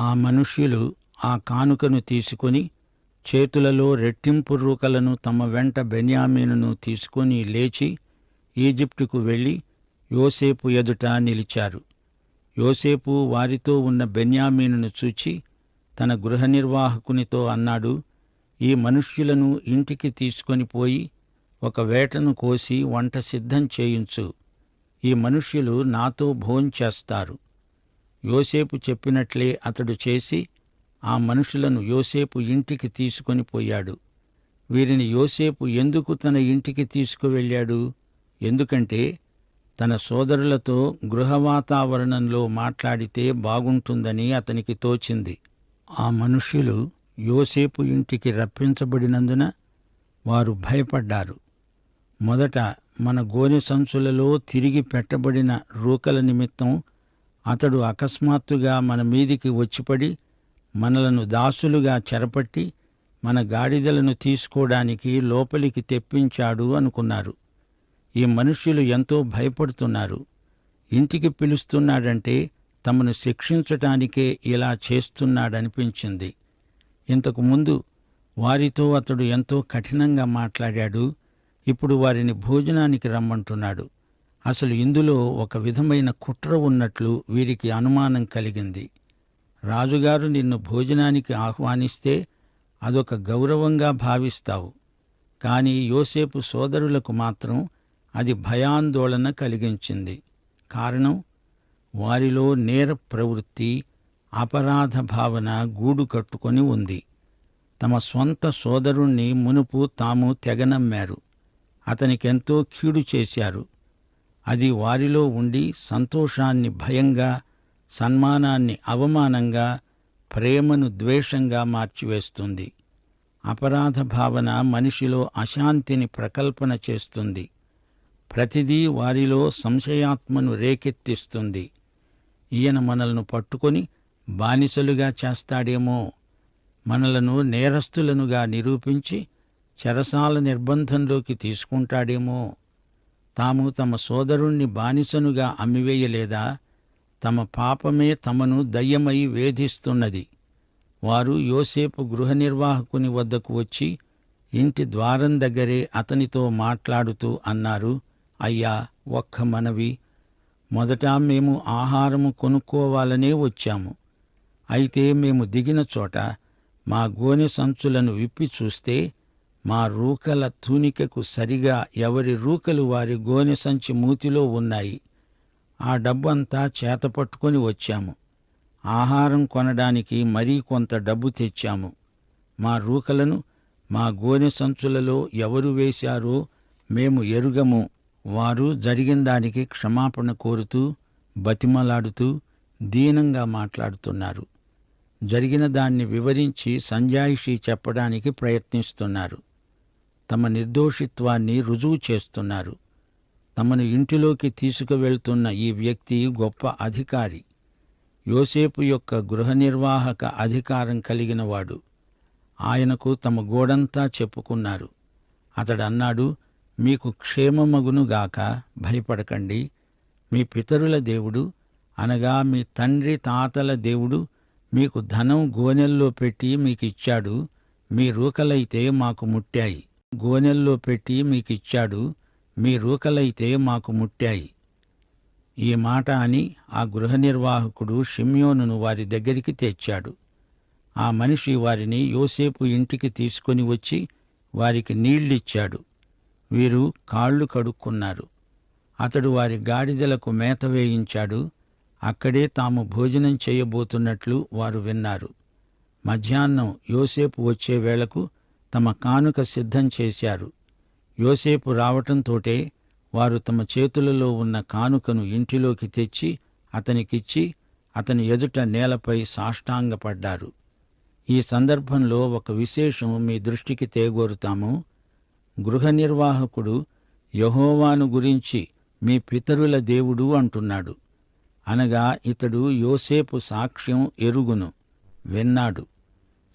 ఆ మనుష్యులు ఆ కానుకను తీసుకొని చేతులలో రెట్టింపు రూకలను తమ వెంట బెన్యామీనును తీసుకొని లేచి ఈజిప్టుకు వెళ్ళి యోసేపు ఎదుట నిలిచారు. యోసేపు వారితో ఉన్న బెన్యామీనును చూచి తన గృహ నిర్వాహకునితో అన్నాడు ఈ మనుష్యులను ఇంటికి తీసుకొని పోయి ఒక వేటను కోసి వంట సిద్ధం చేయించు. ఈ మనుష్యులు నాతో భోంచేస్తారు. యోసేపు చెప్పినట్లే అతడు చేసి ఆ మనుషులను యోసేపు ఇంటికి తీసుకొని పోయాడు. వీరిని యోసేపు ఎందుకు తన ఇంటికి తీసుకువెళ్ళాడు? ఎందుకంటే తన సోదరులతో గృహ వాతావరణంలో మాట్లాడితే బాగుంటుందని అతనికి తోచింది. ఆ మనుష్యులు యోసేపు ఇంటికి రప్పించబడినందున వారు భయపడ్డారు. మొదట మన గోనె సంచులలో తిరిగి పెట్టబడిన రూకల నిమిత్తం అతడు అకస్మాత్తుగా మన మీదికి వచ్చిపడి మనలను దాసులుగా చెరపట్టి మన గాడిదలను తీసుకోవడానికి లోపలికి తెప్పించాడు అనుకున్నారు. ఈ మనుష్యులు ఎంతో భయపడుతున్నారు. ఇంటికి పిలుస్తున్నాడంటే తమను శిక్షించటానికే ఇలా చేస్తున్నాడనిపించింది. ఇంతకు ముందు వారితో అతడు ఎంతో కఠినంగా మాట్లాడాడు. ఇప్పుడు వారిని భోజనానికి రమ్మంటున్నాడు. అసలు ఇందులో ఒక విధమైన కుట్ర ఉన్నట్లు వీరికి అనుమానం కలిగింది. రాజుగారు నిన్ను భోజనానికి ఆహ్వానిస్తే అదొక గౌరవంగా భావిస్తావు. కానీ యోసేపు సోదరులకు మాత్రం అది భయాందోళన కలిగించింది. కారణం? వారిలో నేర ప్రవృత్తి అపరాధ భావన గూడు కట్టుకొని ఉంది. తమ స్వంత సోదరుణ్ణి మునుపు తాము తెగనమ్మారు. అతనికెంతో కీడు చేశారు. అది వారిలో ఉండి సంతోషాన్ని భయంగా సన్మానాన్ని అవమానంగా ప్రేమను ద్వేషంగా మార్చివేస్తుంది. అపరాధ భావన మనిషిలో అశాంతిని ప్రకల్పన చేస్తుంది. ప్రతిదీ వారిలో సంశయాత్మను రేకెత్తిస్తుంది. ఈయన మనల్ని పట్టుకొని బానిసలుగా చేస్తాడేమో. మనలను నేరస్తులనుగా నిరూపించి చెరసాల నిర్బంధంలోకి తీసుకుంటాడేమో. తాము తమ సోదరుణ్ణి బానిసనుగా అమ్మివేయలేదా? తమ పాపమే తమను దయ్యమై వేధిస్తున్నది. వారు యోసేపు గృహ నిర్వాహకుని వద్దకు వచ్చి ఇంటి ద్వారం దగ్గరే అతనితో మాట్లాడుతూ అన్నారు అయ్యా ఒక్క మనవి. మొదట మేము ఆహారము కొనుక్కోవాలనే వచ్చాము. అయితే మేము దిగిన చోట మా గోనె సంచులను విప్పి చూస్తే మా రూకల తూనికకు సరిగా ఎవరి రూకలు వారి గోనె సంచి మూతిలో ఉన్నాయి. ఆ డబ్బంతా చేతపట్టుకొని వచ్చాము. ఆహారం కొనడానికి మరీ కొంత డబ్బు తెచ్చాము. మా రూకలను మా గోనె సంచులలో ఎవరు వేశారో మేము ఎరుగము. వారు జరిగిన దానికి క్షమాపణ కోరుతూ బతిమలాడుతూ దీనంగా మాట్లాడుతున్నారు. జరిగిన దాన్ని వివరించి సంజాయిషి చెప్పడానికి ప్రయత్నిస్తున్నారు. తమ నిర్దోషిత్వాన్ని రుజువు చేస్తున్నారు. తమను ఇంటిలోకి తీసుకువెళ్తున్న ఈ వ్యక్తి గొప్ప అధికారి. యోసేపు యొక్క గృహ నిర్వాహక అధికారం కలిగినవాడు ఆయనకు తమ గోడంతా చెప్పుకున్నారు. అతడన్నాడు మీకు క్షేమమగునుగాక భయపడకండి. మీ పితరుల దేవుడు అనగా మీ తండ్రి తాతల దేవుడు మీకు ధనం గోనెల్లో పెట్టి మీకిచ్చాడు. మీ రూకలైతే మాకు ముట్టాయి. గోనెల్లో పెట్టి మీకిచ్చాడు మీ రూకలైతే మాకు ముట్టాయి. ఈ మాట అని ఆ గృహ నిర్వాహకుడు షిమ్యోనును వారి దగ్గరికి తెచ్చాడు. ఆ మనిషి వారిని యోసేపు ఇంటికి తీసుకొని వచ్చి వారికి నీళ్ళిచ్చాడు. వీరు కాళ్ళు కడుక్కున్నారు. అతడు వారి గాడిదలకు మేత వేయించాడు. అక్కడే తాము భోజనం చేయబోతున్నట్లు వారు విన్నారు. మధ్యాహ్నం యోసేపు వచ్చే వేళకు తమ కానుక సిద్ధం చేశారు. యోసేపు రావటంతోటే వారు తమ చేతులలో ఉన్న కానుకను ఇంటిలోకి తెచ్చి అతనికిచ్చి అతని ఎదుట నేలపై సాష్టాంగపడ్డారు. ఈ సందర్భంలో ఒక విశేషం మీ దృష్టికి తేగోరుతాము. గృహ నిర్వాహకుడు యహోవాను గురించి మీ పితరుల దేవుడు అంటున్నాడు. అనగా ఇతడు యోసేపు సాక్ష్యం ఎరుగును విన్నాడు.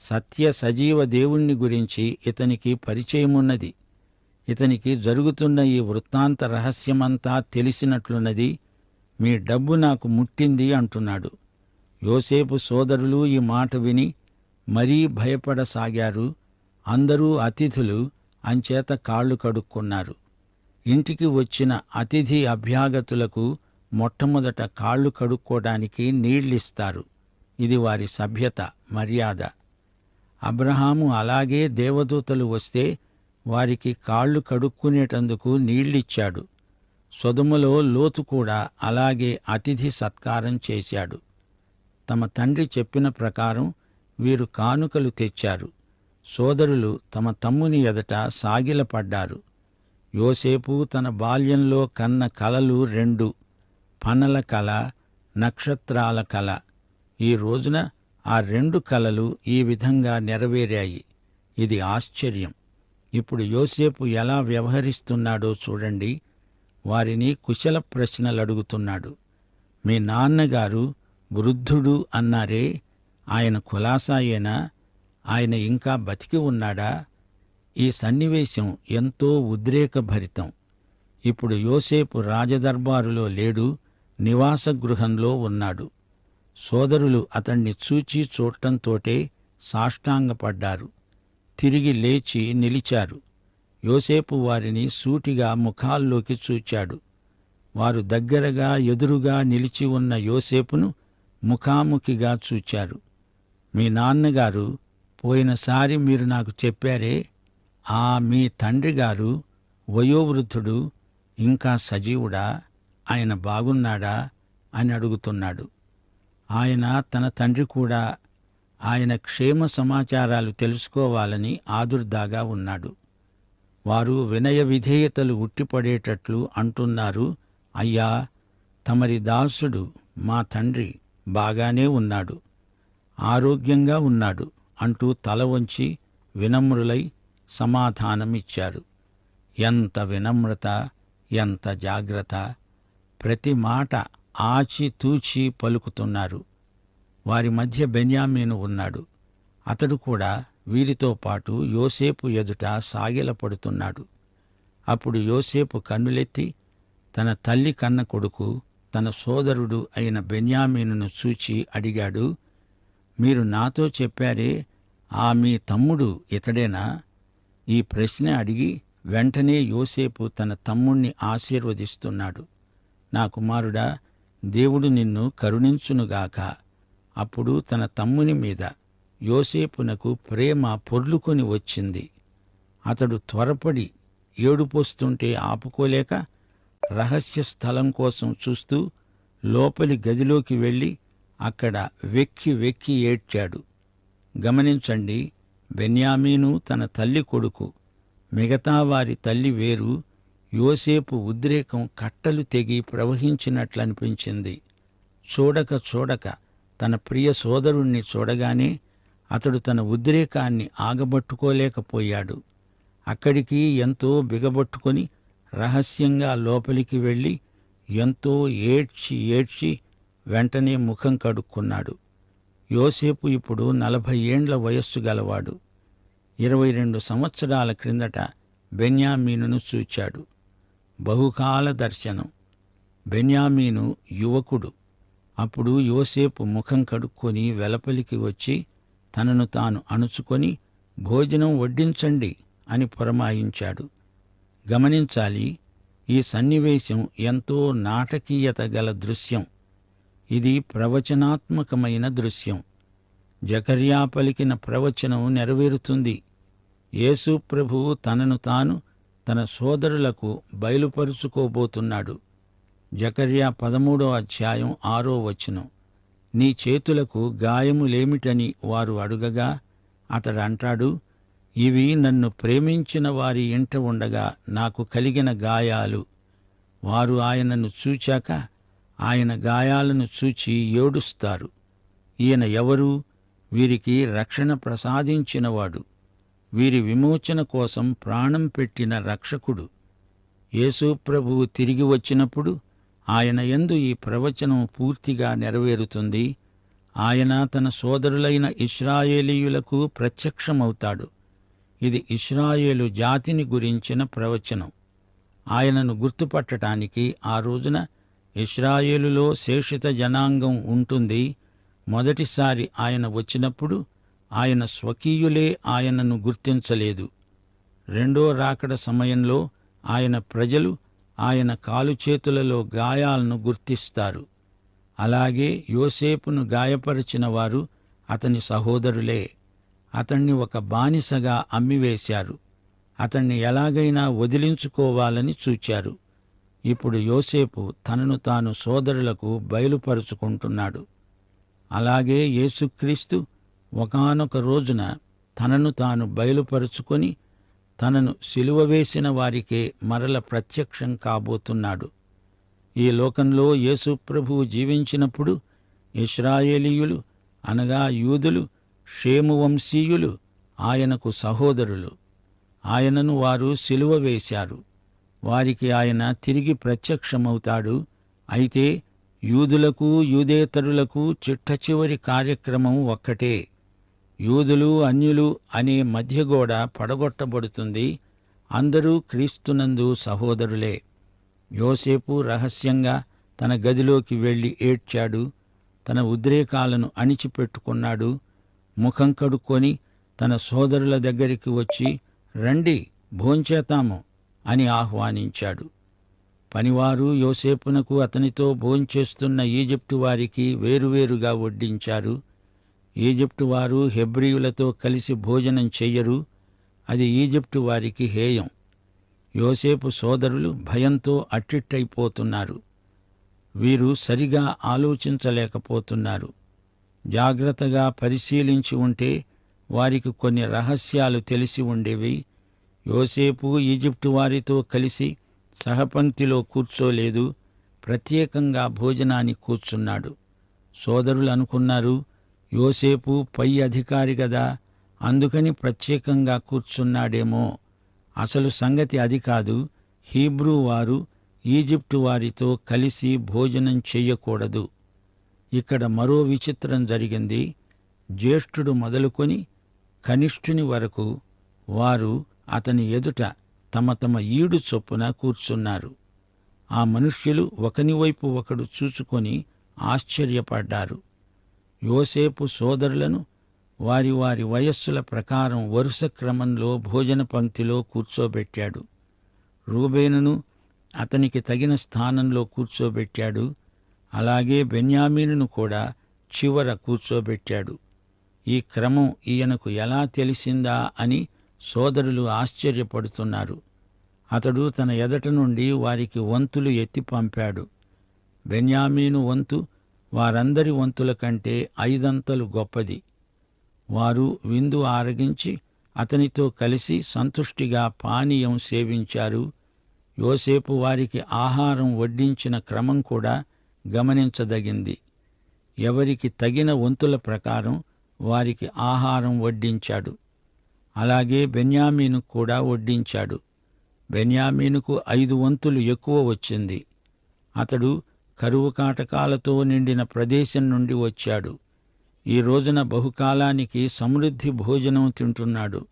సత్య సజీవ దేవుణ్ణి గురించి ఇతనికి పరిచయమున్నది. ఇతనికి జరుగుతున్న ఈ వృత్తాంత రహస్యమంతా తెలిసినట్లున్నది. మీ డబ్బు నాకు ముట్టింది అంటున్నాడు. యోసేపు సోదరులు ఈ మాట విని మరీ భయపడసాగారు. అందరూ అతిథులు అంచేత కాళ్ళు కడుక్కున్నారు. ఇంటికి వచ్చిన అతిథి అభ్యాగతులకు మొట్టమొదట కాళ్ళు కడుక్కోవడానికి నీళ్ళిస్తారు. ఇది వారి సభ్యత మర్యాద. అబ్రహాము అలాగే దేవదూతలు వస్తే వారికి కాళ్ళు కడుక్కునేటందుకు నీళ్ళిచ్చాడు. సొదుమలో లోతు కూడా అలాగే అతిథి సత్కారం చేశాడు. తమ తండ్రి చెప్పిన ప్రకారం వీరు కానుకలు తెచ్చారు. సోదరులు తమ తమ్ముని ఎదట సాగిలపడ్డారు. యోసేపు తన బాల్యంలో కన్న కలలు రెండు పనల కళ నక్షత్రాల కళ ఈ రోజున ఆ రెండు కలలు ఈ విధంగా నెరవేరాయి. ఇది ఆశ్చర్యం. ఇప్పుడు యోసేపు ఎలా వ్యవహరిస్తున్నాడో చూడండి. వారిని కుశల ప్రశ్నలు అడుగుతున్నాడు మీ నాన్నగారు వృద్ధుడు అన్నారే ఆయన కులాసాయేనా? ఆయన ఇంకా బతికి ఉన్నాడా? ఈ సన్నివేశం ఎంతో ఉద్రేకభరితం. ఇప్పుడు యోసేపు రాజదర్బారులో లేడు నివాస గృహంలో ఉన్నాడు. సోదరులు అతణ్ణి చూచి చూడటంతోటే సాష్టాంగపడ్డారు. తిరిగి లేచి నిలిచారు. యోసేపు వారిని సూటిగా ముఖాల్లోకి చూచాడు. వారు దగ్గరగా ఎదురుగా నిలిచి ఉన్న యోసేపును ముఖాముఖిగా చూచారు. మీ నాన్నగారు పోయినసారి మీరు నాకు చెప్పారే ఆ మీ తండ్రి గారు వయోవృద్ధుడు ఇంకా సజీవుడా ఆయన బాగున్నాడా? అని అడుగుతున్నాడు. ఆయన తన తండ్రి కూడా ఆయన క్షేమ సమాచారాలు తెలుసుకోవాలని ఆదుర్దాగా ఉన్నాడు. వారు వినయ విధేయతలు ఉట్టిపడేటట్లు అంటున్నారు అయ్యా తమరి దాసుడు మా తండ్రి బాగానే ఉన్నాడు ఆరోగ్యంగా ఉన్నాడు అంటూ తల వంచి వినమ్రులై సమాధానమిచ్చారు. ఎంత వినమ్రత ఎంత జాగ్రత్త ప్రతి మాట ఆచితూచి పలుకుతున్నారు వారి మధ్య బెన్యామీను ఉన్నాడు. అతడు కూడా వీరితో పాటు యోసేపు ఎదుట సాగిలపడుతున్నాడు. అప్పుడు యోసేపు కన్నులెత్తి తన తల్లి కన్న కొడుకు తన సోదరుడు అయిన బెన్యామీనును చూచి అడిగాడు మీరు నాతో చెప్పారే ఆ మీ తమ్ముడు ఇతడేనా? ఈ ప్రశ్న అడిగి వెంటనే యోసేపు తన తమ్ముణ్ణి ఆశీర్వదిస్తున్నాడు. నా కుమారుడా దేవుడు నిన్ను కరుణించునుగాక అప్పుడు తన తమ్ముని మీద యోసేపునకు ప్రేమ పొర్లుకొని వచ్చింది. అతడు త్వరపడి ఏడుపోస్తుంటే ఆపుకోలేక రహస్య స్థలం కోసం చూస్తూ లోపలి గదిలోకి వెళ్ళి అక్కడ వెక్కి వెక్కి ఏడ్చాడు. గమనించండి బెన్యామీను తన తల్లి కొడుకు మిగతా వారి తల్లి వేరు యోసేపు ఉద్రేకం కట్టలు తెగి ప్రవహించినట్లనిపించింది చూడక చూడక తన ప్రియ సోదరుణ్ణి చూడగానే అతడు తన ఉద్రేకాన్ని ఆగబట్టుకోలేకపోయాడు. అక్కడికి ఎంతో బిగబట్టుకొని రహస్యంగా లోపలికి వెళ్ళి ఎంతో ఏడ్చి ఏడ్చి వెంటనే ముఖం కడుక్కున్నాడు. యోసేపు ఇప్పుడు నలభై ఏండ్ల వయస్సు గలవాడు. ఇరవై రెండు సంవత్సరాల క్రిందట బెన్యామీనును చూచాడు. బహుకాల దర్శనం. బెన్యామీను యువకుడు. అప్పుడు యోసేపు ముఖం కడుక్కొని వెలపలికి వచ్చి తనను తాను అణుచుకొని భోజనం వడ్డించండి అని పురమాయించాడు. గమనించాలి ఈ సన్నివేశం ఎంతో నాటకీయత గల దృశ్యం. ఇది ప్రవచనాత్మకమైన దృశ్యం. జకర్యా పలికిన ప్రవచనం నెరవేరుతుంది. యేసు ప్రభువు తనను తాను తన సోదరులకు బయలుపరుచుకోబోతున్నాడు. జకర్యా పదమూడో అధ్యాయం ఆరో వచనం. నీ చేతులకు గాయములేమిటని వారు అడుగగా అతడు అంటాడు ఇవి నన్ను ప్రేమించిన వారి ఇంట ఉండగా నాకు కలిగిన గాయాలు. వారు ఆయనను చూచాక ఆయన గాయాలను చూచి ఏడుస్తారు. ఈయన ఎవరు? వీరికి రక్షణ ప్రసాదించినవాడు. వీరి విమోచన కోసం ప్రాణం పెట్టిన రక్షకుడు. యేసుప్రభువు తిరిగి వచ్చినప్పుడు ఆయన ఎందు ఈ ప్రవచనం పూర్తిగా నెరవేరుతుంది. ఆయన తన సోదరులైన ఇస్రాయేలీయులకు ప్రత్యక్షమవుతాడు. ఇది ఇస్రాయేలు జాతిని గురించిన ప్రవచనం. ఆయనను గుర్తుపట్టటానికి ఆ రోజున ఇస్రాయేలులో శేషిత జనాంగం ఉంటుంది. మొదటిసారి ఆయన వచ్చినప్పుడు ఆయన స్వకీయులే ఆయనను గుర్తించలేదు. రెండో రాకడ సమయంలో ఆయన ప్రజలు ఆయన కాలు చేతులలో గాయాలను గుర్తిస్తారు. అలాగే యోసేపును గాయపరిచిన వారు అతని సహోదరులే. అతణ్ణి ఒక బానిసగా అమ్మివేశారు. అతణ్ణి ఎలాగైనా వదిలించుకోవాలని చూచారు. ఇప్పుడు యోసేపు తనను తాను సోదరులకు బయలుపరుచుకుంటున్నాడు. అలాగే యేసుక్రీస్తు ఒకానొక రోజున తనను తాను బయలుపరుచుకొని తనను సిలువ వేసిన వారికే మరల ప్రత్యక్షం కాబోతున్నాడు. ఈ లోకంలో యేసుప్రభువు జీవించినప్పుడు ఇస్రాయేలీయులు అనగా యూదులు షేమువంశీయులు ఆయనకు సహోదరులు. ఆయనను వారు సిలువ వేశారు. వారికి ఆయన తిరిగి ప్రత్యక్షమవుతాడు. అయితే యూదులకు యూదేతరులకు చిట్ట చివరి కార్యక్రమం ఒక్కటే. యూదులు అన్యులు అనే మధ్యగోడ పడగొట్టబడుతుంది. అందరూ క్రీస్తునందు సహోదరులే. యోసేపు రహస్యంగా తన గదిలోకి వెళ్ళి ఏడ్చాడు. తన ఉద్రేకాలను అణిచిపెట్టుకున్నాడు. ముఖం కడుక్కొని తన సోదరుల దగ్గరికి వచ్చి రండి భోంచేతాము అని ఆహ్వానించాడు. పనివారు యోసేపునకు అతనితో భోంచేస్తున్న ఈజిప్టు వారికి వేరువేరుగా వడ్డించారు. ఈజిప్టు వారు హెబ్రియులతో కలిసి భోజనం చెయ్యరు. అది ఈజిప్టు వారికి హేయం. యోసేపు సోదరులు భయంతో అట్టిట్టయిపోతున్నారు. వీరు సరిగా ఆలోచించలేకపోతున్నారు. జాగ్రత్తగా పరిశీలించి ఉంటే వారికి కొన్ని రహస్యాలు తెలిసి ఉండేవి. యోసేపు ఈజిప్టు వారితో కలిసి సహపంక్తిలో కూర్చోలేదు. ప్రత్యేకంగా భోజనానికి కూర్చున్నాడు. సోదరులు అనుకున్నారు యోసేపు పై అధికారి కదా అందుకని ప్రత్యేకంగా కూర్చున్నాడేమో. అసలు సంగతి అది కాదు. హీబ్రూ వారు ఈజిప్టు వారితో కలిసి భోజనం చెయ్యకూడదు ఇక్కడ మరో విచిత్రం జరిగింది. జ్యేష్ఠుడు మొదలుకొని కనిష్ఠుని వరకు వారు అతని ఎదుట తమ తమ ఈడు చొప్పున కూర్చున్నారు. ఆ మనుష్యులు ఒకనివైపు ఒకడు చూచుకొని ఆశ్చర్యపడ్డారు. యోసేపు సోదరులను వారి వారి వయస్సుల ప్రకారం వరుస క్రమంలో భోజన పంక్తిలో కూర్చోబెట్టాడు. రూబేనును అతనికి తగిన స్థానంలో కూర్చోబెట్టాడు. అలాగే బెన్యామీనును కూడా చివర కూర్చోబెట్టాడు. ఈ క్రమం ఈయనకు ఎలా తెలిసిందా అని సోదరులు ఆశ్చర్యపడుతున్నారు. అతడు తన ఎదట నుండి వారికి వంతులు ఎత్తి పంపాడు. బెన్యామీను వంతు వారందరి వంతుల కంటే ఐదంతలు గొప్పది. వారు విందు ఆరగించి అతనితో కలిసి సంతుష్టిగా పానీయం సేవించారు. యోసేపు వారికి ఆహారం వడ్డించిన క్రమం కూడా గమనించదగింది. ఎవరికి తగిన వంతుల ప్రకారం వారికి ఆహారం వడ్డించాడు. అలాగే బెన్యామీను కూడా వడ్డించాడు. బెన్యామీనుకు ఐదు వంతులు ఎక్కువ వచ్చింది. అతడు కరువు కాటకాలతో నిండిన ప్రదేశం నుండి వచ్చాడు. ఈ రోజున బహుకాలానికి సమృద్ధి భోజనం తింటున్నాడు.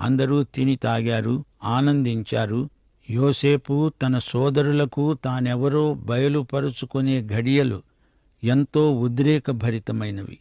అందరూ తిని తాగారు ఆనందించారు. యోసేపు తన సోదరులకు తానెవరో బయలుపరుచుకునే ఘడియలు ఎంతో ఉద్రేకభరితమైనవి.